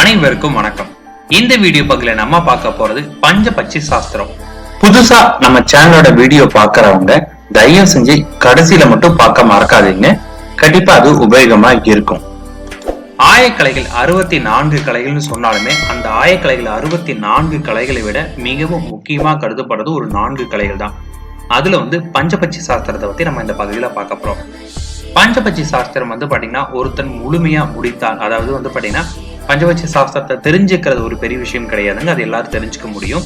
அனைவருக்கும் வணக்கம். இந்த வீடியோ பகுதியில நம்ம பார்க்க போறது பஞ்சபட்சி சாஸ்திரம். புதுசா நம்ம சேனலோட வீடியோ பாக்குறவங்க தயவு செஞ்சு கடைசியில மட்டும் பார்க்க மறக்காதீங்க. கண்டிப்பா அது உபயோகமா இருக்கும். ஆயக்கலைகள் அறுபத்தி நான்கு கலைகள்னு சொன்னாலுமே அந்த ஆயக்கலைகள் அறுபத்தி நான்கு கலைகளை விட மிகவும் முக்கியமா கருதப்படுறது ஒரு நான்கு கலைகள் தான். அதுல வந்து பஞ்சபட்சி சாஸ்திரத்தை பத்தி நம்ம இந்த பகுதியில பார்க்க போறோம். பஞ்சபட்சி சாஸ்திரம் வந்து பாத்தீங்கன்னா ஒருத்தன் முழுமையா முடித்தான் அதாவது வந்து பாத்தீங்கன்னா பஞ்சபட்ச சாஸ்திரத்தை தெரிஞ்சுக்கிறது ஒரு பெரிய விஷயம் கிடையாதுங்க. அது எல்லாரும் தெரிஞ்சுக்க முடியும்.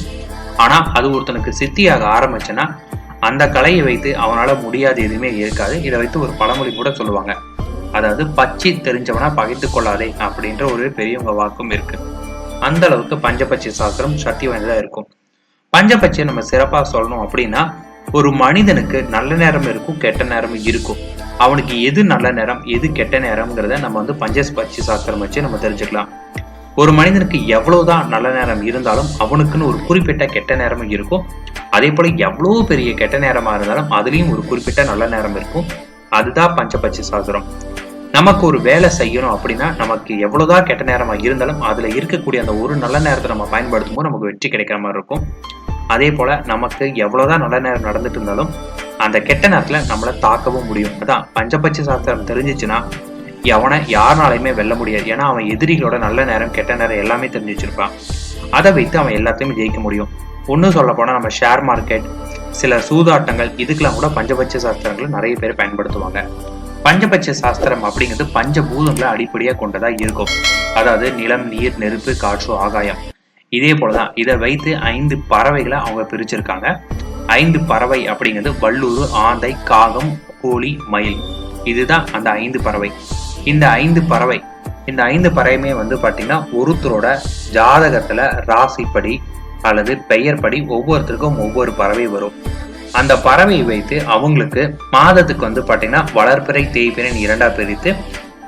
ஆனா அது ஒருத்தனுக்கு சித்தியாக ஆரம்பிச்சுன்னா அந்த கலையை வைத்து அவனால முடியாது எதுவுமே இருக்காது. இதை வைத்து ஒரு பழமொழி கூட சொல்லுவாங்க. அதாவது பச்சி தெரிஞ்சவனா பகைத்து கொள்ளாதே அப்படின்ற ஒரு பெரியவங்க வாக்கும் இருக்கு. அந்த அளவுக்கு பஞ்சபட்ச சாஸ்திரம் சக்தி வாய்ந்ததா இருக்கும். பஞ்சபட்சியை நம்ம சிறப்பாக சொல்லணும் அப்படின்னா ஒரு மனிதனுக்கு நல்ல நேரம் இருக்கும் கெட்ட நேரம் இருக்கும். அவனுக்கு எது நல்ல நேரம் எது கெட்ட நேரம்ங்கிறத நம்ம வந்து பஞ்சபட்சி சாஸ்திரம் வச்சு நம்ம தெரிஞ்சுக்கலாம். ஒரு மனிதனுக்கு எவ்வளவுதான் நல்ல நேரம் இருந்தாலும் அவனுக்குன்னு ஒரு குறிப்பிட்ட கெட்ட நேரமும் இருக்கும். அதே போல எவ்வளோ பெரிய கெட்ட நேரமா இருந்தாலும் அதுலயும் ஒரு குறிப்பிட்ட நல்ல நேரம் இருக்கும். அதுதான் பஞ்சபட்ச சாஸ்திரம். நமக்கு ஒரு வேலை செய்யணும் அப்படின்னா நமக்கு எவ்வளவுதான் கெட்ட நேரமா இருந்தாலும் அதுல இருக்கக்கூடிய அந்த ஒரு நல்ல நேரத்தை நம்ம பயன்படுத்தும் போது நமக்கு வெற்றி கிடைக்கிற மாதிரி இருக்கும். அதே போல நமக்கு எவ்வளவுதான் நல்ல நேரம் நடந்துட்டு இருந்தாலும் அந்த கெட்ட நேரத்துல நம்மளை தாக்கவும் முடியும். அதான் பஞ்சபட்ச சாஸ்திரம் தெரிஞ்சிச்சுன்னா எவனை யாருனாலையுமே வெல்ல முடியாது. ஏன்னா அவன் எதிரிகளோட நல்ல நேரம் கெட்ட நேரம் எல்லாமே தெரிஞ்சு வச்சிருப்பான். அதை வைத்து அவன் எல்லாத்தையுமே ஜெயிக்க முடியும். ஒன்றும் சொல்ல போனால் நம்ம ஷேர் மார்க்கெட் சில சூதாட்டங்கள் இதுக்கெல்லாம் கூட பஞ்சபட்ச சாஸ்திரங்களை நிறைய பேர் பயன்படுத்துவாங்க. பஞ்சபட்ச சாஸ்திரம் அப்படிங்கிறது பஞ்சபூதங்களை அடிப்படையாக கொண்டதாக இருக்கும். அதாவது நிலம் நீர் நெருப்பு காற்று ஆகாயம். இதே போலதான் இதை வைத்து ஐந்து பறவைகளை அவங்க பிரிச்சிருக்காங்க. ஐந்து பறவை அப்படிங்கிறது வல்லூர் ஆந்தை காகம் கோழி மயில். இதுதான் அந்த ஐந்து பறவை. இந்த ஐந்து பறவை இந்த ஐந்து பறவையுமே வந்து பார்த்தீங்கன்னா ஒருத்தரோட ஜாதகத்துல ராசிப்படி அல்லது பெயர் படி ஒவ்வொருத்தருக்கும் ஒவ்வொரு பறவை வரும். அந்த பறவையை வைத்து அவங்களுக்கு மாதத்துக்கு வந்து பார்த்தீங்கன்னா வளர்ப்பிறை தேய்ப்பிறன் இரண்டா பிரித்து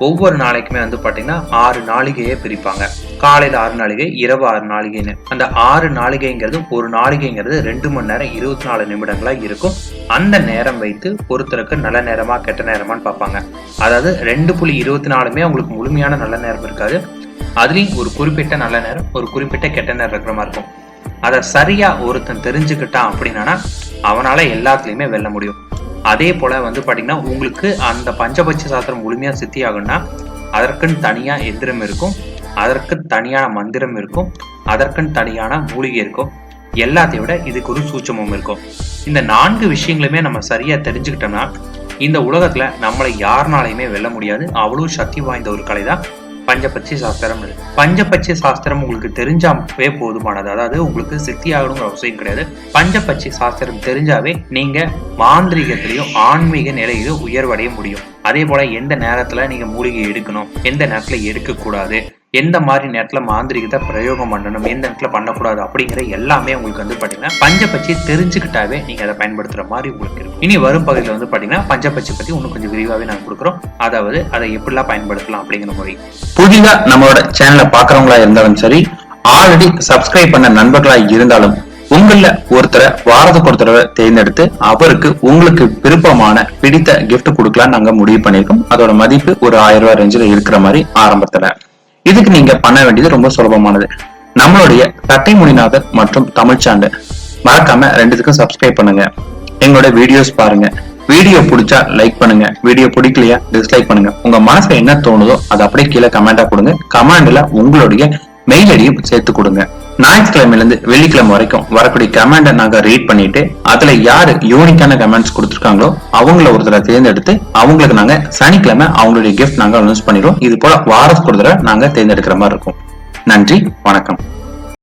ஒவ்வொரு நாளைக்குமே வந்து பாத்தீங்கன்னா ஆறு நாளிகையை பிரிப்பாங்க. காலையில ஆறு நாளிகை இரவு ஆறு நாளிகைன்னு. அந்த ஆறு நாளிகைங்கிறது ஒரு நாளிகைங்கிறது ரெண்டு மணி நேரம் இருபத்தி நாலு நிமிடங்களா இருக்கும். அந்த நேரம் வைத்து ஒருத்தருக்கு நல்ல நேரமா கெட்ட நேரமான்னு பார்ப்பாங்க. அதாவது ரெண்டு புள்ளி இருபத்தி நாலுமே அவங்களுக்கு முழுமையான நல்ல நேரம் இருக்காது. அதுலயும் ஒரு குறிப்பிட்ட நல்ல நேரம் ஒரு குறிப்பிட்ட கெட்ட நேரம் இருக்கிற மாதிரி இருக்கும். அதை சரியா ஒருத்தன் தெரிஞ்சுக்கிட்டான் அப்படின்னா அவனால எல்லாத்துலயுமே வெல்ல முடியும். அதே போல் வந்து பார்த்திங்கன்னா உங்களுக்கு அந்த பஞ்சபட்ச சாஸ்திரம் முழுமையாக சித்தி ஆகும்னா அதற்குன்னு தனியாக எந்திரம் இருக்கும் அதற்கு தனியான மந்திரம் இருக்கும் அதற்குன்னு தனியான மூலிகை இருக்கும் எல்லாத்தையும் விட இதுக்கு ஒரு சூட்சமும் இருக்கும். இந்த நான்கு விஷயங்களுமே நம்ம சரியாக தெரிஞ்சுக்கிட்டோம்னா இந்த உலகத்தில் நம்மளை யாருனாலையுமே வெல்ல முடியாது. அவ்வளோ சக்தி வாய்ந்த ஒரு கலை தான் பஞ்சபட்சி சாஸ்திரம் பஞ்சபட்சி சாஸ்திரம் உங்களுக்கு தெரிஞ்சாவே போதுமானது. அதாவது உங்களுக்கு சித்தி ஆகணுங்கிற அவசியம் கிடையாது. பஞ்சபட்சி சாஸ்திரம் தெரிஞ்சாவே நீங்க மாந்திரிகத்திலையும் ஆன்மீக நிலையிலும் உயர்வடைய முடியும். அதே போல எந்த நேரத்துல நீங்க மூலிகை எடுக்கணும் எந்த நேரத்துல எடுக்க கூடாது எந்த மாதிரி நேரத்துல மாந்திரிகத்தை பிரயோகம் பண்ணணும் எந்த நேரத்துல பண்ணக்கூடாது அப்படிங்கிற எல்லாமே உங்களுக்கு வந்து பாத்தீங்கன்னா பஞ்சபட்சி தெரிஞ்சுக்கிட்டாவே நீங்க அதை பயன்படுத்துற மாதிரி உங்களுக்கு இருக்கும். இனி வரும் பகுதியில் வந்து பாத்தீங்கன்னா பஞ்சபட்சி பத்தி இன்னும் கொஞ்சம் விரிவாவே நாங்க கொடுக்குறோம். அதாவது அதை எப்படிலாம் பயன்படுத்தலாம் அப்படிங்கிற முறை புதிதா நம்மளோட சேனலை பாக்குறவங்களா இருந்தாலும் சரி ஆல்ரெடி சப்ஸ்கிரைப் பண்ண நண்பர்களா இருந்தாலும் உங்கள ஒருத்தரை வாரத்துக்கு ஒரு தடவை தேர்ந்தெடுத்து அவருக்கு உங்களுக்கு விருப்பமான பிடித்த கிஃப்ட் கொடுக்கலாம் நாங்க முடிவு பண்ணியிருக்கோம். அதோட மதிப்பு ஒரு ஆயிரம் ரூபாய் ரேஞ்சில் இருக்கிற மாதிரி ஆரம்பத்துல. இதுக்கு நீங்க பண்ண வேண்டியது ரொம்ப சுலபமானது. நம்மளுடைய தட்டை மொழிநாதர் மற்றும் தமிழ் சாண்டு மறக்காம ரெண்டுத்துக்கும் சப்ஸ்கிரைப் பண்ணுங்க. எங்களோட வீடியோஸ் பாருங்க. வீடியோ பிடிச்சா லைக் பண்ணுங்க. வீடியோ பிடிக்கலையா டிஸ்லைக் பண்ணுங்க. உங்க மனசுல என்ன தோணுதோ அதை அப்படியே கீழே கமெண்டா கொடுங்க. கமெண்ட்ல உங்களுடைய மெயில் ஐடியும் சேர்த்து கொடுங்க. ஞாயிற்றுக்கிழமையிலேருந்து வெள்ளிக்கிழமை வரைக்கும் வரக்கூடிய கமெண்டை நாங்க ரீட் பண்ணிட்டு அதுல யாரு யூனிக்கான கமெண்ட்ஸ் கொடுத்துருக்காங்களோ அவங்கள ஒருத்தரை தேர்ந்தெடுத்து அவங்களுக்கு நாங்க சனிக்கிழமை அவங்களுடைய கிஃப்ட் நாங்கள் அனௌன்ஸ் பண்ணிடுவோம். இது போல வாரத்துக்கு ஒரு தடவை நாங்க தேர்ந்தெடுக்கிற மாதிரி இருக்கும். நன்றி வணக்கம்.